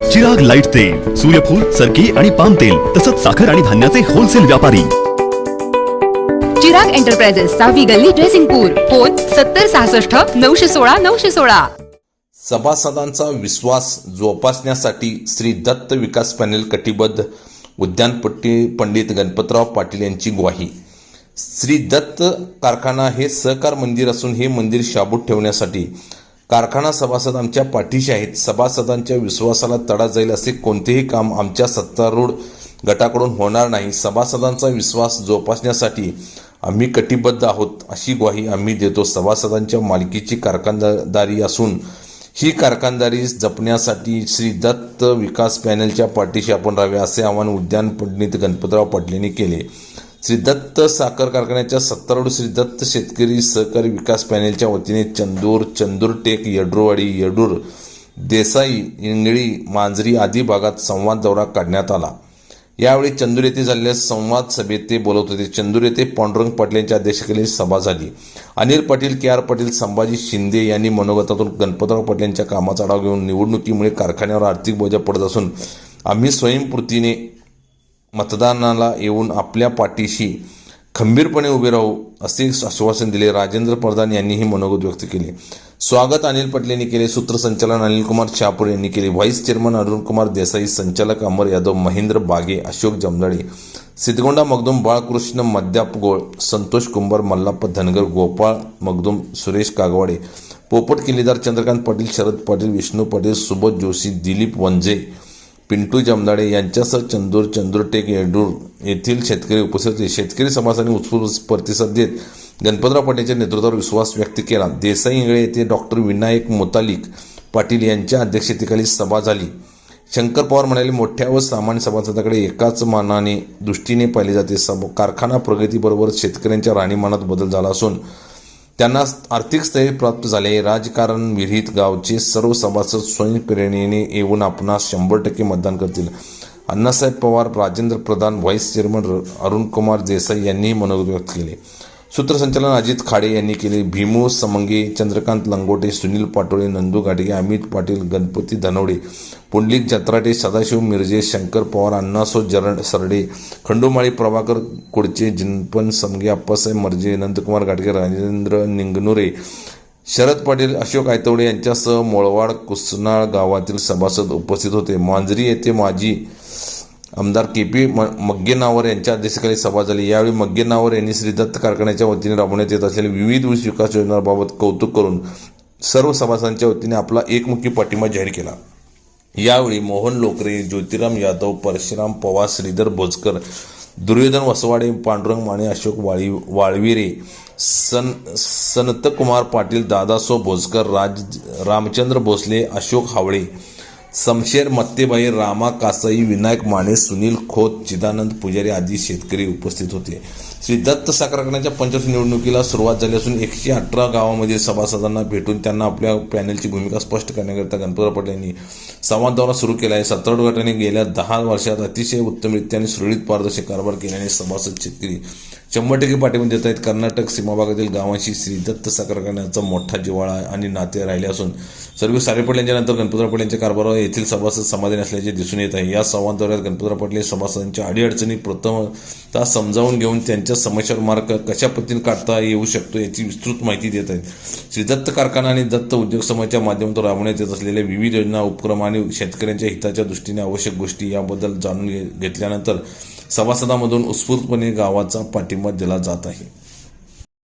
जग लाइट तेल सूर्यफूल सरकी आणि पाम तेल तसंच साखर आणि धान्याचे होलसेल व्यापारी. चिराग एंटरप्राइजेस सहावी गल्ली ड्रेसिंगपूर फोन सत्तर सहासष्ट नऊशे सोळा नऊशे सोळा. सभासदांचा विश्वास जोपासण्यासाठी श्री दत्त विकास पॅनेल कटिबद्ध उद्यानपट्टी पंडित गणपतराव पाटील यांची ग्वाही. श्री दत्त कारखाना हे सहकार मंदिर असून हे मंदिर शाबूत ठेवण्यासाठी कारखाना सभासद आमच्या पाठीशी आहेत. सभासदांच्या विश्वासाला तडा जाईल असे कोणतेही काम आमच्या सत्तारूढ गटाकडून होणार नाही. सभासदांचा विश्वास जोपासण्यासाठी आम्ही कटिबद्ध आहोत अशी ग्वाही आम्ही देतो. सभासदांच्या मालकीची कारखानदारी असून ही कारखानदारी जपण्यासाठी श्री दत्त विकास पॅनलच्या पाठीशी आपण राहावे असे आवाहन उद्यान पंडित गणपतराव पाटील केले. श्री दत्त साखर कारखान्याच्या सत्तारूढ श्री दत्त शेतकरी सहकारी विकास पॅनेलच्या वतीने चंदूर चंदूरटेक यड्रूवाडी येडूर देसाई इंगळी मांजरी आदी भागात संवाद दौरा काढण्यात आला. यावेळी चंदूर येथे झालेल्या संवाद सभेत ते बोलत होते. चंदूर येथे पांडुरंग पाटील यांच्या अध्यक्षतेखाली सभा झाली. अनिल पाटील के आर पाटील संभाजी शिंदे यांनी मनोगतातून गणपतराव पाटील यांच्या कामाचा आढावा घेऊन निवडणुकीमुळे कारखान्यावर आर्थिक बोजा पडत असून आम्ही स्वयंपूर्तीने मतदानाला येऊन आपल्या पाठीशी खंबीरपणे उभे राहू असे आश्वासन दिले राजेंद्र प्रधान यांनीही मनोगत व्यक्त केले. स्वागत अनिल पटेल यांनी केले सूत्रसंचालन अनिल कुमार यांनी केले व्हाईस चेअरमन अरुण कुमार देसाई संचालक अमर यादव महेंद्र बागे अशोक जमदाडे सिद्धगोंडा मगदूम बाळकृष्ण मद्याप गोळ संतोष कुंभार मल्लाप्पा धनगर गोपाळ मगदूम सुरेश कागवाडे पोपट किल्लेदार चंद्रकांत पाटील शरद पाटील विष्णू पाटील सुबोध जोशी दिलीप वंजे पिंटू जमदाडे यांच्यासह चंदूर चंदूरटेक येडूर येथील शेतकरी उपस्थित होते. शेतकरी समाजाने उत्स्फूर्त प्रतिसाद देत गणपतराव पाटीलच्या नेतृत्वावर विश्वास व्यक्त केला. देसाई इंगळे येथे डॉक्टर विनायक मोतालिक पाटील यांच्या अध्यक्षतेखाली सभा झाली. शंकर पवार म्हणाले मोठ्या व सामान्य सभासदाकडे एकाच मानाने दृष्टीने पाहिले जाते. सब कारखाना प्रगतीबरोबर शेतकऱ्यांच्या राहणीमानात बदल झाला असून त्यांना आर्थिक स्थैर्य प्राप्त झाले. राजकारण विरहित गावचे सर्व सभासद स्वयंप्रेरणेने येऊन आपणास शंभर टक्के मतदान करतील. अण्णासाहेब पवार राजेंद्र प्रधान व्हाईस चेअरमन अरुणकुमार देसाई यांनीही मनोगत व्यक्त केले. सूत्रसंचालन अजित खाडे यांनी केले. भीमू समंगे चंद्रकांत लंगोटे सुनील पाटोळे नंदू गाडगे अमित पाटील गणपती धनवडे पुंडलिक जत्राटे सदाशिव मिरजे शंकर पवार अण्णासो जरण सरडे खंडोमाळी प्रभाकर कुडचे जिनपन समगे अप्पासाहेब मर्जे नंदकुमार गाडगे राजेंद्र निंगनुरे शरद पाटील अशोक आयतवडे यांच्यासह मोळवाड कुसनाळ गावातील सभासद उपस्थित होते. मांजरी येथे माजी आमदार के पी मग्गेनावर यांच्या अध्यक्षतेखाली सभा झाली. यावेळी मग्गेनावर यांनी श्री दत्त कारखान्याच्या वतीने राबवण्यात येत असलेल्या विविध ऊस विकास योजनांबाबत कौतुक करून सर्व सभासदांच्या वतीने आपला एकमुखी पाठिंबा जाहीर केला. यावेळी मोहन लोकरे ज्योतिराम यादव परशुराम पवार श्रीधर भोजकर दुर्योधन वसवाडे पांडुरंग माने अशोक वाळी वाळविरे सन संतकुमार पाटील दादासो भोजकर राज रामचंद्र भोसले अशोक हावळे समशेर मत्तेबाई रामा कासई विनायक माने सुनील खोत चिदानंद पुजारी आदी शेतकरी उपस्थित होते. श्री दत्त साखर कारखान्याच्या निवडणुकीला सुरुवात झाली असून एकशे अठरा गावामध्ये सभासदांना भेटून त्यांना आपल्या पॅनलची भूमिका स्पष्ट करण्याकरिता गणपतराव पटेल यांनी संवाद दौरा सुरू केला आहे. सत्तारूढ गटाने गेल्या दहा वर्षात अतिशय उत्तमरित्या आणि सुरळीत पारदर्शक कारभार केल्याने सभासद शेतकरी शंभर टक्के पाठिंबा देत आहेत. कर्नाटक सीमाभागातील गावांशी श्री दत्त साखर मोठा जिव्हाळा आणि नाते राहिले असून सर्व सारे पाटील यांच्यानंतर गणपतराव पाटील यांच्या कारभारावर येथील सभासद समाधानी असल्याचे दिसून येत आहे. या संवाद दौऱ्यात गणपतराव पाटील सभासदांच्या अडीअडचणी प्रथमता समजावून घेऊन त्यांच्या समस्यावर मार्ग कशा पद्धतीने काढता येऊ शकतो याची विस्तृत माहिती देत आहेत. श्री दत्त कारखाना आणि दत्त उद्योग समूहाच्या माध्यमातून राबवण्यात येत असलेल्या विविध योजना उपक्रम आणि शेतकऱ्यांच्या हिताच्या दृष्टीने आवश्यक गोष्टी याबद्दल जाणून घे- घेतल्यानंतर सभासदामधून उत्स्फूर्तपणे गावाचा पाठिंबा दिला जात आहे.